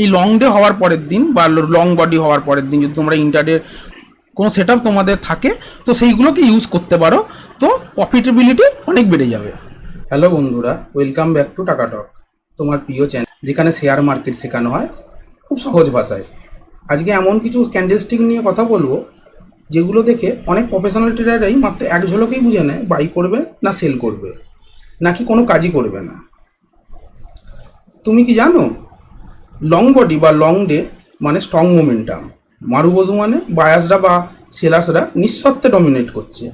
এই long day হওয়ার পরের দিন বা লং বডি হওয়ার পরের দিন যদি তোমরা ইন্টারডে কোনো সেট তোমাদের থাকে, তো সেইগুলোকে ইউজ করতে পারো, তো প্রফিটেবিলিটি অনেক বেড়ে যাবে। হ্যালো বন্ধুরা ওয়েলকাম ব্যাক টু টাকা টক তোমার প্রিয় চ্যানেল যেখানে শেয়ার মার্কেট শেখানো হয় খুব সহজ ভাষায়। আজকে এমন কিছু ক্যান্ডেলস্টিক নিয়ে কথা বলব, যেগুলো দেখে অনেক প্রফেশনাল ট্রেডাররাই মাত্র এক ঝলকেই বুঝে নেয় বাই করবে না সেল করবে, নাকি কোনো কাজই করবে না। তুমি কি জানো? লং বডি বা লং ডে মানে স্ট্রং মোমেন্টাম মারুবজু মানে বায়াসরা বা সেলাসরা নিঃস্বার্থে ডমিনেট করছে।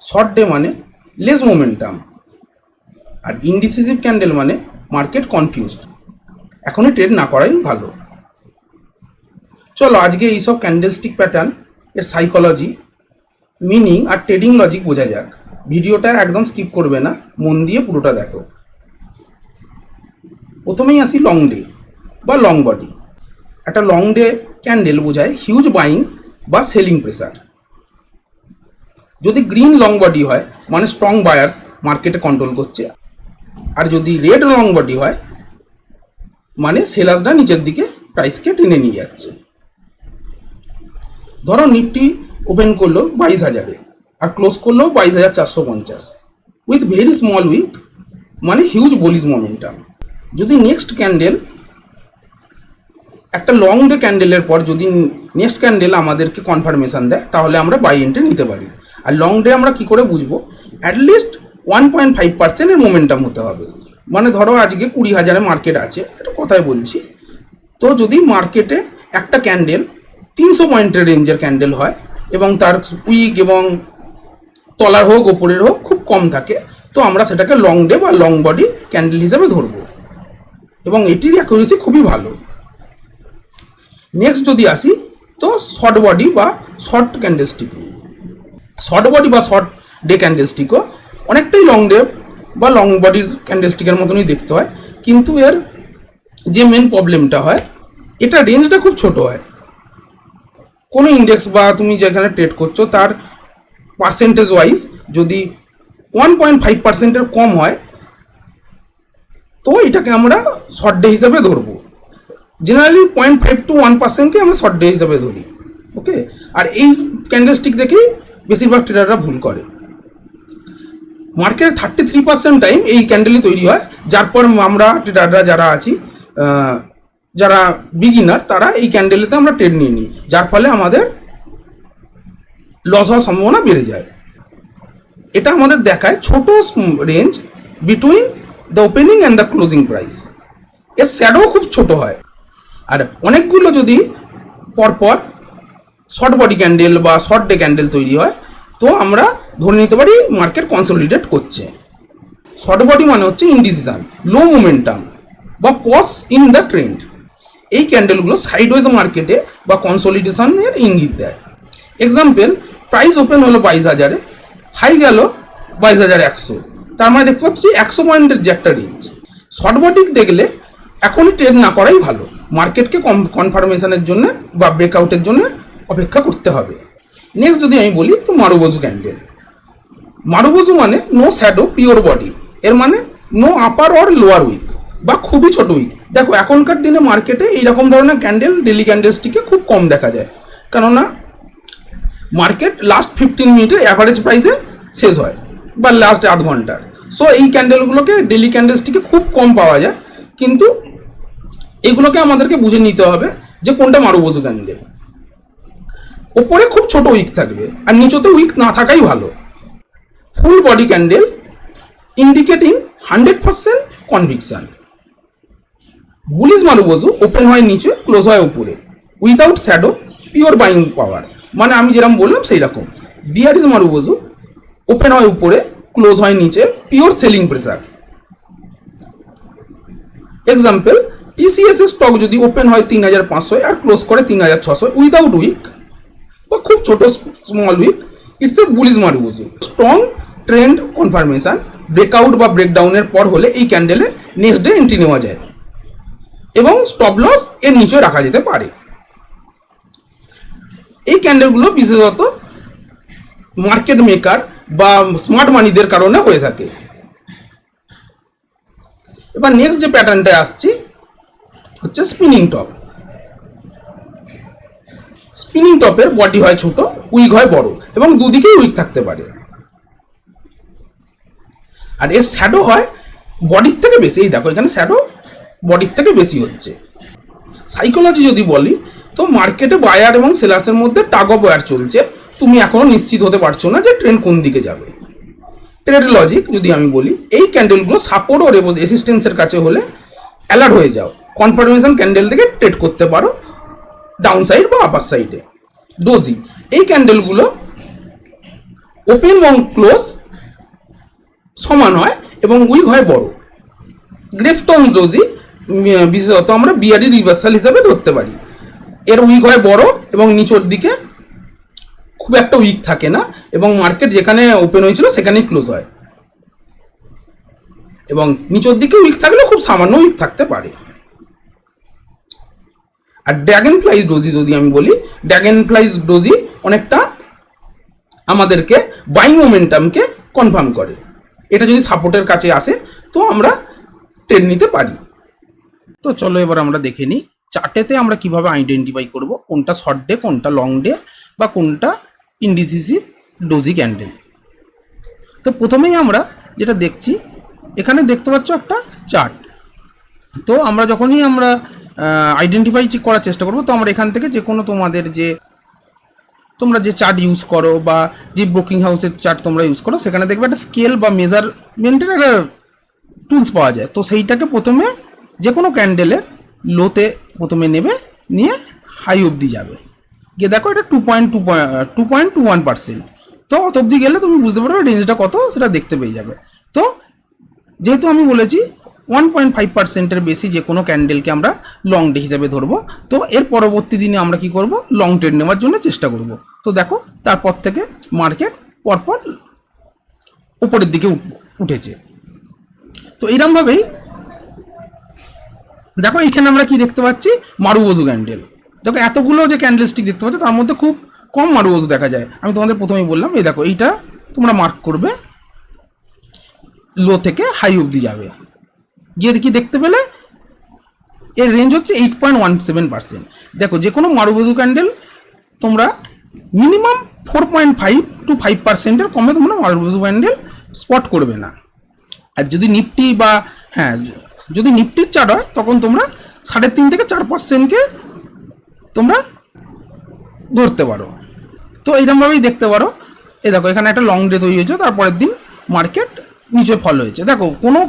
শর্ট ডে মানে লেস মোমেন্টাম আর ইনডিসিসিভ ক্যান্ডেল মানে মার্কেট কনফিউজড এখনই ট্রেড না করাই ভালো। চলো আজকে এইসব ক্যান্ডেলস্টিক প্যাটার্ন এর সাইকোলজি মিনিং আর ট্রেডিং লজিক বোঝা যাক। ভিডিওটা একদম স্কিপ করবে না, মন দিয়ে পুরোটা দেখো। প্রথমেই আসি লং ডে বা লং বডি একটা লং ডে ক্যান্ডেল বোঝায় হিউজ বাইং বা সেলিং প্রেসার যদি গ্রিন লং বডি হয় মানে স্ট্রং বায়ার্স মার্কেটে কন্ট্রোল করছে। আর যদি রেড লং বডি হয় মানে সেলার্সরা নিচের দিকে প্রাইসকে টেনে নিয়ে যাচ্ছে। ধরো নিফটি ওপেন করল বাইশ হাজারে, আর ক্লোজ করল বাইশ হাজার চারশো পঞ্চাশ। উইথ ভেরি স্মল উইক মানে হিউজ বলিজ মোমেন্টাম যদি নেক্সট ক্যান্ডেল একটা লং ডে ক্যান্ডেলের পর যদি নেক্সট ক্যান্ডেল আমাদেরকে কনফার্মেশন দেয়, তাহলে আমরা বাই এন্টে নিতে পারি। আর লং ডে আমরা কি করে বুঝব? At least one point five পার্সেন্টের মোমেন্টাম হতে হবে। মানে ধরো আজকে কুড়ি হাজারে মার্কেট আছে এটা কথাই বলছি। তো যদি মার্কেটে একটা ক্যান্ডেল তিনশো পয়েন্টের রেঞ্জের ক্যান্ডেল হয়, এবং তার উইক এবং তলার হোক, ওপরের হোক, খুব কম থাকে, তো আমরা সেটাকে লং ডে বা লং বডি ক্যান্ডেল হিসেবে ধরবো। এবং এটির অ্যাকুরেসি খুবই ভালো। নেক্সট যদি আসি, তো শর্ট বডি বা শর্ট ক্যান্ডেলস্টিক শর্ট বডি বা শর্ট ডে ক্যান্ডেলস্টিকও অনেকটাই লং ডে বা লং বডির ক্যান্ডেলস্টিকের মতনই দেখতে হয়। কিন্তু এর যে মেন প্রবলেমটা হয়, এটা রেঞ্জটা খুব ছোট হয়। কোনো ইন্ডেক্স বা তুমি যেখানে ট্রেড করছ, তার পার্সেন্টেজ ওয়াইজ যদি ওয়ান পয়েন্ট ফাইভ পার্সেন্টের কম হয়, তো এটাকে আমরা শর্ট ডে হিসাবে ধরবো। Generally point five to one পার্সেন্টকে আমরা শর্ট ডে হিসাবে ধরি ওকে আর এই ক্যান্ডেলস্টিক দেখেই বেশিরভাগ ট্রেডাররা ভুল করে। Market thirty three percent time এই ক্যান্ডেলই তৈরি হয়, যার পর আমরা ট্রেডাররা যারা আছি যারা বিগিনার তারা এই ক্যান্ডেলেতে আমরা ট্রেড নিয়ে নিই, যার ফলে আমাদের লস হওয়ার সম্ভাবনা বেড়ে যায়। এটা আমাদের দেখায় ছোট range between the opening and the closing price এর শ্যাডো খুব ছোট হয়। আর অনেকগুলো যদি পরপর শর্ট বডি ক্যান্ডেল বা শর্ট ডে ক্যান্ডেল তৈরি হয়, তো আমরা ধরে নিতে পারি মার্কেট কনসলিডেট করছে। শর্ট বডি মানে হচ্ছে ইনডিসিশন লো মোমেন্টাম বা পস ইন দ্য ট্রেন্ড এই ক্যান্ডেলগুলো সাইডওয়েজ মার্কেটে বা কনসলিডেশনের ইঙ্গিত দেয়। এক্সাম্পল প্রাইস ওপেন হলো বাইশ হাজারে হাই গেল বাইশ হাজার একশো। তার মানে দেখতে পাচ্ছি একশো পয়েন্টের যে একটা রেঞ্জ শর্ট বডিক দেখলে এখনই ট্রেড না করাই ভালো। মার্কেটকে কম কনফার্মেশনের জন্য বা ব্রেকআউটের জন্য অপেক্ষা করতে হবে। নেক্সট যদি আমি বলি, তো মারুবজু ক্যান্ডেল মারুবজু মানে নো শ্যাডো পিওর বডি এর মানে no upper or lower wick বা খুবই ছোট উইক দেখো, এখনকার দিনে মার্কেটে এইরকম ধরনের ক্যান্ডেল ডেলি ক্যান্ডেলসটিকে খুব কম দেখা যায়। কেননা মার্কেট লাস্ট ফিফটিন মিনিটের অ্যাভারেজ প্রাইসে শেষ হয় বা লাস্ট আধ ঘণ্টার। সো এই ক্যান্ডেলগুলোকে ডেলি ক্যান্ডেলসটিকে খুব কম পাওয়া যায়। কিন্তু এগুলোকে আমাদেরকে বুঝে নিতে হবে যে কোনটা মারুবজু ক্যান্ডেল ওপরে খুব ছোট উইক থাকবে, আর নিচতে উইক না থাকাই ভালো। Full body candle indicating hundred percent conviction bullish marubozu open হয় নিচে ক্লোজ হয় উপরে। Without shadow pure buying power মানে আমি যেরকম বললাম সেই রকম বিয়ারিজ মারুবজু ওপেন হয় উপরে ক্লোজ হয় নিচে pure selling pressure example TCS এর স্টক যদি ওপেন হয় তিন হাজার পাঁচশো আর ক্লোজ করে তিন হাজার ছশো উইদাউট উইক বা খুব ছোট small wick it's a bullish marubozu strong trend confirmation breakout বা ব্রেকডাউনের পর হলে এই ক্যান্ডেলে নেক্সট ডে এন্ট্রি নেওয়া যায়। এবং স্টপ লস এর নিচে রাখা যেতে পারে। এই ক্যান্ডেলগুলো বিশেষত মার্কেট মেকার বা স্মার্ট মানিদের কারণে হয়ে থাকে। এবার নেক্সট যে প্যাটার্নটা আসছি হচ্ছে স্পিনিং টপ স্পিনিং টপের বডি হয় ছোট উইক হয় বড়, এবং দুদিকেই উইক থাকতে পারে। আর এর শ্যাডো হয় বডির থেকে বেশি। এই দেখো, এখানে শ্যাডো বডির থেকে বেশি হচ্ছে। সাইকোলজি যদি বলি, তো মার্কেটে বায়ার এবং সেলার্সের মধ্যে টাগ অফ ওয়ার চলছে। তুমি এখনও নিশ্চিত হতে পারছ না যে ট্রেন কোন দিকে যাবে। ট্রেড লজিক যদি আমি বলি, এই ক্যান্ডেলগুলো সাপোর্ট ও রেসিস্টেন্সের কাছে হলে অ্যালার্ট হয়ে যাও। কনফার্মেশন ক্যান্ডেল থেকে ট্রেড করতে পারো, ডাউন সাইড বা আপার সাইডে ডোজি এই ক্যান্ডেলগুলো ওপেন এবং ক্লোজ সমান হয় এবং উইক হয় বড়। গ্রেফটন ডোজি বিশেষত আমরা বিয়ারি রিভার্সাল হিসাবে ধরতে পারি। এর উইক হয় বড় এবং নিচের দিকে খুব একটা উইক থাকে না এবং মার্কেট যেখানে ওপেন হয়েছিল সেখানেই ক্লোজ হয়। এবং নিচের দিকে উইক থাকলে খুব সামান্য উইক থাকতে পারে। আর ড্র্যাগন ফ্লাইজ ডোজি যদি আমি বলি ড্র্যাগন ফ্লাইজ ডোজি অনেকটা আমাদেরকে বাইং মোমেন্টামকে কনফার্ম করে। এটা যদি সাপোর্টের কাছে আসে, তো আমরা ট্রেড নিতে পারি। তো চলো এবার আমরা দেখে নিই চার্টেতে আমরা কীভাবে আইডেন্টিফাই করব, কোনটা শর্ট ডে কোনটা লং ডে বা কোনটা ইনডিসিসিভ ডোজি ক্যান্ডেল তো প্রথমেই আমরা যেটা দেখছি, এখানে দেখতে পাচ্ছ একটা চার্ট তো আমরা যখনই আমরা আইডেন্টিফাই করার চেষ্টা করব, তো আমরা এখান থেকে যে কোনো তোমাদের যে, তোমরা যে চার্ট ইউজ করো বা যে বুকিং হাউসের চার্ট তোমরা ইউজ করো, সেখানে দেখবে একটা স্কেল বা মেজারমেন্টের একটা টুলস পাওয়া যায়। তো সেইটাকে প্রথমে যে কোনো ক্যান্ডেলের লোতে প্রথমে নেবে, নিয়ে হাই অবধি যাবে। গিয়ে দেখো এটা two point two point two point two one percent তো অত অবধি গেলে তুমি বুঝতে পারবে রেঞ্জটা কত, সেটা দেখতে পেয়ে যাবে। তো যেহেতু আমি বলেছি ওয়ান পয়েন্ট ফাইভ পার্সেন্টের বেশি যে কোনো ক্যান্ডেলকে আমরা লং ডে হিসাবে ধরবো। তো এর পরবর্তী দিনে আমরা কি করব? লং ট্রেড নেওয়ার জন্য চেষ্টা করব। তো দেখো, তারপর থেকে মার্কেট পরপর উপরের দিকে উঠ- উঠেছে। তো এইরকমভাবেই দেখো, এখানে আমরা কি দেখতে পাচ্ছি? মারুবজু ক্যান্ডেল দেখো, এতগুলো যে ক্যান্ডেল স্টিক দেখতে পাচ্ছ, তার মধ্যে খুব কম মারুবজু দেখা যায়। আমি তোমাদের প্রথমেই বললাম, এই দেখো, এইটা তোমরা মার্ক করবে লো থেকে হাই অবধি যাবে। গিয়ে দেখি দেখতে পেলে এর রেঞ্জ হচ্ছে eight point one seven percent দেখো যে কোনো মারুবজু ক্যান্ডেল তোমরা minimum four point five to five পার্সেন্টের কমে তোমরা মারুবজু ক্যান্ডেল স্পট করবে না। আর যদি নিফটি বা হ্যাঁ যদি নিফটির চার্ট হয়, তখন তোমরা সাড়ে তিন থেকে চার পার্সেন্টকে তোমরা ধরতে পারো। তো এইরকমভাবেই দেখতে পারো। এই দেখো, এখানে একটা লং ডে তৈরি হয়েছে, তারপরের দিন মার্কেট নিচে ফল হয়েছে। দেখো, কোনো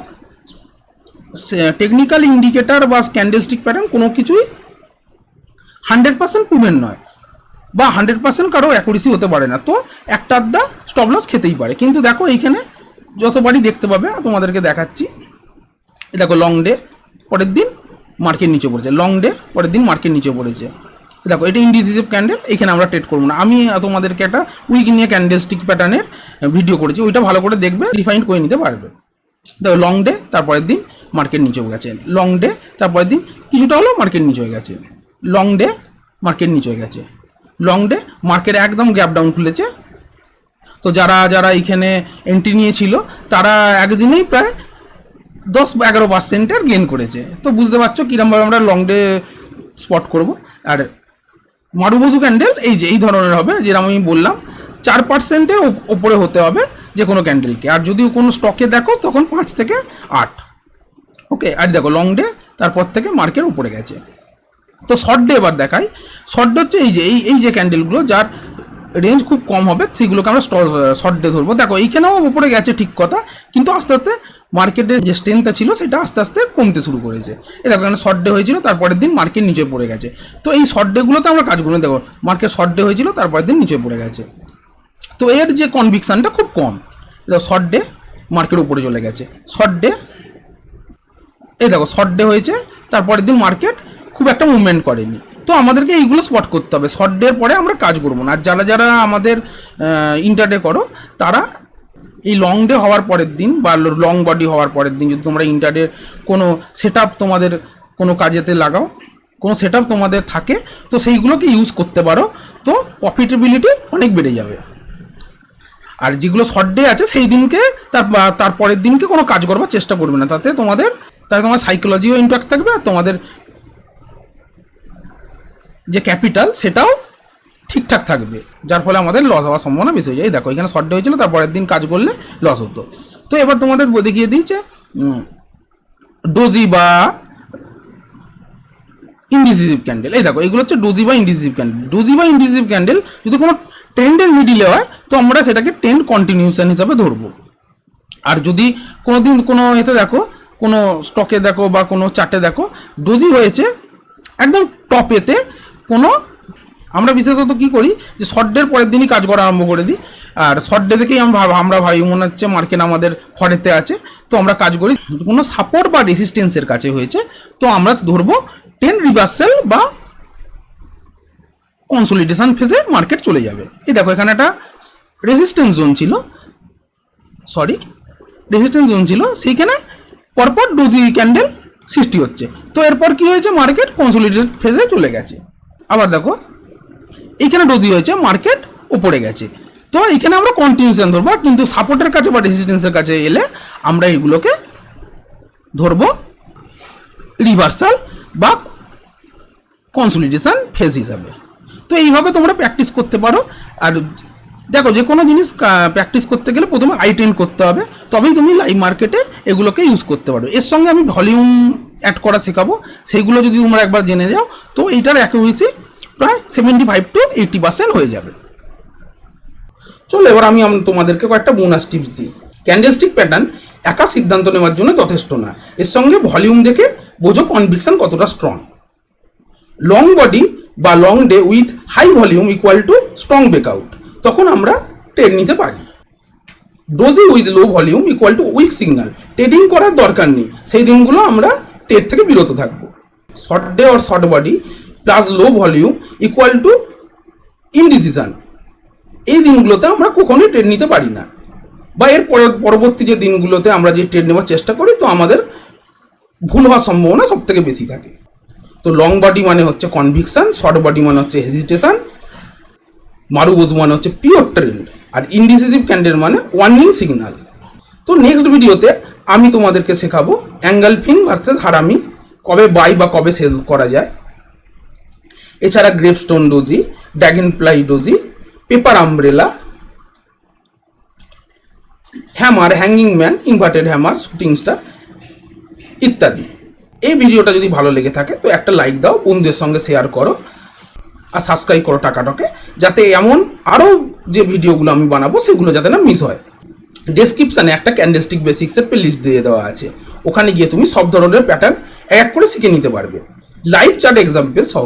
টেকনিক্যাল ইন্ডিকেটার বা ক্যান্ডেলস্টিক প্যাটার্ন কোনো কিছুই হান্ড্রেড পার্সেন্ট প্রুভেন নয়। বা হান্ড্রেড পার্সেন্ট কারও অ্যাকুরেসি হতে পারে না। তো একটা আধা স্টপ লস খেতেই পারে। কিন্তু দেখো এইখানে যতবারই দেখতে পাবে, তোমাদেরকে দেখাচ্ছি। দেখো লং ডে পরের দিন মার্কেট নিচে পড়েছে। লং ডে পরের দিন মার্কেট নিচে পড়েছে। দেখো, এটা ইন্ডিসিভ ক্যান্ডেল এখানে আমরা ট্রেড করব না। আমি তোমাদেরকে একটা উইক নিয়ে ক্যান্ডেল স্টিক প্যাটার্নের ভিডিও করেছি। ওইটা ভালো করে দেখবে রিফাইন্ড করে নিতে পারবে। দেখো লং ডে তারপরের দিন মার্কেট নিচে হয়ে গেছে। লং ডে তারপরের দিন কিছুটা হলেও মার্কেট নিচে হয়ে গেছে। লং ডে মার্কেট নিচে হয়ে গেছে। লং ডে মার্কেট একদম গ্যাপ ডাউন খুলেছে। তো যারা যারা এখানে এন্ট্রি নিয়েছিল, তারা একদিনেই প্রায় দশ এগারো পার্সেন্টের গেন করেছে। তো বুঝতে পারছ কীরমভাবে আমরা লং ডে স্পট করব। আর মারুবজু ক্যান্ডেল এই যে, এই ধরনের হবে, যেরকম আমি বললাম, চার পার্সেন্টের ওপরে হতে হবে যে কোনো ক্যান্ডেলকে আর যদি কোনো স্টকে দেখো, তখন পাঁচ থেকে আট। ওকে আর দেখো লং ডে তারপর থেকে মার্কেট উপরে গেছে। তো শর্ট ডে এবার দেখাই। শর্ট ডে হচ্ছে এই যে, এই এই যে ক্যান্ডেলগুলো যার রেঞ্জ খুব কম হবে, সেগুলোকে আমরা শর্ট ডে ধরবো। দেখো, এইখানেও উপরে গেছে ঠিক কথা, কিন্তু আস্তে আস্তে মার্কেটের যে স্ট্রেংথটা ছিল, সেটা আস্তে আস্তে কমতে শুরু করেছে। দেখো, এখানে শর্ট ডে হয়েছিল, তারপরের দিন মার্কেট নিচে পড়ে গেছে। তো এই শর্ট ডেগুলোতে আমরা কাজ করি দেখো মার্কেট শর্ট ডে হয়েছিল, তারপরের দিন নিচে পড়ে গেছে। তো এর যে কনভিকশনটা খুব কম। দেখো শর্ট ডে মার্কেট উপরে চলে গেছে। শর্ট ডে এই দেখো শর্ট ডে হয়েছে, তারপরের দিন মার্কেট খুব একটা মুভমেন্ট করেনি। তো আমাদেরকে এইগুলো স্পট করতে হবে। শর্ট ডের পরে আমরা কাজ করব না। আর যারা যারা আমাদের ইন্টারডে করো, তারা এই লং ডে হওয়ার পরের দিন বা লং বডি হওয়ার পরের দিন যদি তোমরা ইন্টারডে কোনো সেট তোমাদের কোনো কাজেতে লাগাও, কোনো সেট তোমাদের থাকে, তো সেইগুলোকে ইউজ করতে পারো। তো প্রফিটেবিলিটি অনেক বেড়ে যাবে। আর যেগুলো শর্ট ডে আছে, সেই দিনকে, তার তার পরের দিনকে কোনো কাজ করবার চেষ্টা করবে না। তাতে তোমাদের তাতে তোমার সাইকোলজিও ইম্প্যাক্ট থাকবে আর তোমাদের যে ক্যাপিটাল সেটাও ঠিকঠাক থাকবে। যার ফলে আমাদের লস হওয়ার সম্ভাবনা বেশি হয়ে যায়। দেখো, এখানে শর্ট হয়েছিল, তারপরের দিন কাজ করলে লস হতো। তো এবার তোমাদের দেখিয়ে দিয়েছে ডোজি বা ইনডিসিভ ক্যান্ডেল এই দেখো, এগুলো হচ্ছে ডোজি বা ইনডিসিভ ক্যান্ডেল ডোজি বা ইনডিসিভ ক্যান্ডেল যদি কোনো ট্রেন্ডের মিডিলে হয়, তো আমরা সেটাকে ট্রেন্ড কন্টিনিউশন হিসাবে ধরবো। আর যদি কোনো দিন কোনো এতে দেখো কোনো স্টকে দেখো বা কোনো চার্টে দেখো ডোজি হয়েছে, একদম টপেতে কোনো, আমরা বিশেষত কি করি, যে শর্ট ডের পরের দিনই কাজ করা আরম্ভ করে দিই। আর শর্ট ডে থেকেই আমরা আমরা ভাবি মনে হচ্ছে মার্কেট আমাদের ফরেতে আছে, তো আমরা কাজ করি। কোনো সাপোর্ট বা রেসিস্টেন্সের কাছে হয়েছে, তো আমরা ধরবো টেন রিভার্সেল বা কনসোলিডেশন ফেজে মার্কেট চলে যাবে। এই দেখো, এখানে একটা রেজিস্ট্যান্স জোন ছিল সরি রেজিস্ট্যান্স জোন ছিল, সেইখানে পরপর ডোজি ক্যান্ডেল সৃষ্টি হচ্ছে। তো এরপর কি হয়েছে? মার্কেট কনসোলিডেট ফেজে চলে গেছে। আবার দেখো, এইখানে ডোজি হয়েছে, মার্কেট উপরে গেছে। তো এখানে আমরা কন্টিনিউশন ধরবো কিন্তু সাপোর্টের কাছে বা রেজিস্ট্যান্সের কাছে এলে আমরা এগুলোকে ধরবো রিভার্সাল বা কনসলিডেশন ফেজ হিসাবে। তো এইভাবে তোমরা প্র্যাকটিস করতে পারো, আর দেখো, যে কোনো জিনিস প্র্যাকটিস করতে গেলে প্রথমে আইটেন করতে হবে, তবেই তুমি লাইভ মার্কেটে এগুলোকে ইউজ করতে পারো এর সঙ্গে আমি ভলিউম অ্যাড করা শেখাবো সেইগুলো যদি তোমরা একবার জেনে যাও, তো এইটার অ্যাকুরেসি প্রায় seventy five to eighty percent হয়ে যাবে। চলো, এবার আমি তোমাদেরকে কয়েকটা বোনাস টিপস দিই। ক্যান্ডেলস্টিক প্যাটার্ন একা সিদ্ধান্ত নেওয়ার জন্য যথেষ্ট না। এর সঙ্গে ভলিউম দেখে বোঝো কনভিকশন কতটা স্ট্রং লং বডি বা long day with high volume equal to strong breakout তখন আমরা ট্রেড নিতে পারি। Doji with low volume equal to weak signal trading করার দরকার নেই। সেই দিনগুলো আমরা ট্রেড থেকে বিরত থাকব। Short day or short body plus low volume equal to indecision এই দিনগুলোতে আমরা কখনোই ট্রেড নিতে পারি না। বা এর পরে- পরবর্তী যে দিনগুলোতে আমরা যে ট্রেড নেওয়ার চেষ্টা করি, তো আমাদের ভুল হওয়ার সম্ভাবনা সব থেকে বেশি থাকে। তো লং বডি মানে হচ্ছে কনভিকশন শর্ট বডি মানে হচ্ছে হেজিটেশন মারুবোজ মানে হচ্ছে পিওর ট্রেন্ড আর ইনডিসিসিভ ক্যান্ডেল মানে ওয়ার্নিং সিগন্যাল তো নেক্সট ভিডিওতে আমি তোমাদেরকে শেখাবো অ্যাঙ্গেলফিং ভার্সেস হারামি, কবে বাই বা কবে সেল করা যায়। এছাড়া gravestone doji dragonfly doji paper umbrella hammer hanging man inverted hammer shooting star ইত্যাদি। এই ভিডিওটা যদি ভালো লেগে থাকে তো একটা লাইক দাও, বন্ধুদের সঙ্গে শেয়ার করো। আর সাবস্ক্রাইব করো টাকাটাকে, যাতে এমন আরও যে ভিডিওগুলো আমি বানাবো, সেগুলো যাতে না মিস হয়। ডেসক্রিপশানে একটা ক্যান্ডেস্টিক বেসিক্সের লিস্ট দিয়ে দেওয়া আছে। ওখানে গিয়ে তুমি সব ধরনের প্যাটার্ন এক করে শিখে নিতে পারবে। লাইভ চার্ট এক্সাম্পল সহ।